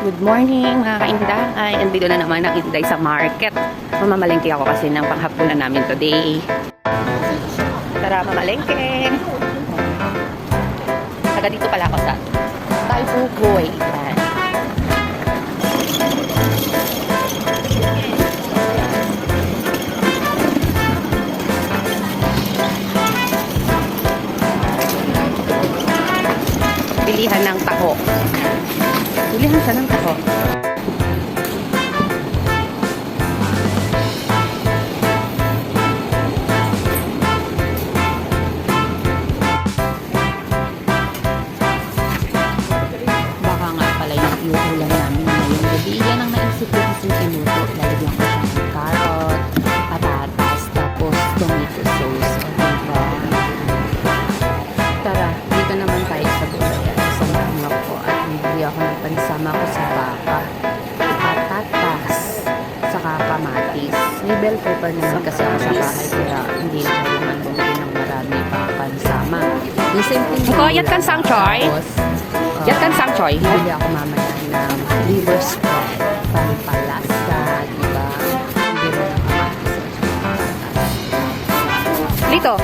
Good morning mga kainday. Andito na naman ang Inday sa market. Mamamalengke ako kasi ng panghapunan namin today. Tara, mamalengke. Taga dito pala ako sa Taipugoy. Yan. Bilihan ng taho. Bilihan siya ng taho. Baka nga pala yung iuulan namin ngayong gabi. Yan ang naisip ko kasi inuto. Lalagyan ko siya ng carrot, patatas, tapos tomato sauce. Bibili ako ng pansama ko sa baka. Patatas, saka kamatis. May bell pepper naman kasi ako sa bahay kaya hindi na naman bumili ng marami pa pansama. Yung same thing. Ko, yat kan sang choy? Uh, Yat kan sang choy? Bibili ako mamaya ng liver spread. Pampalasa, di ba? Hindi mo na kamatis. Lito.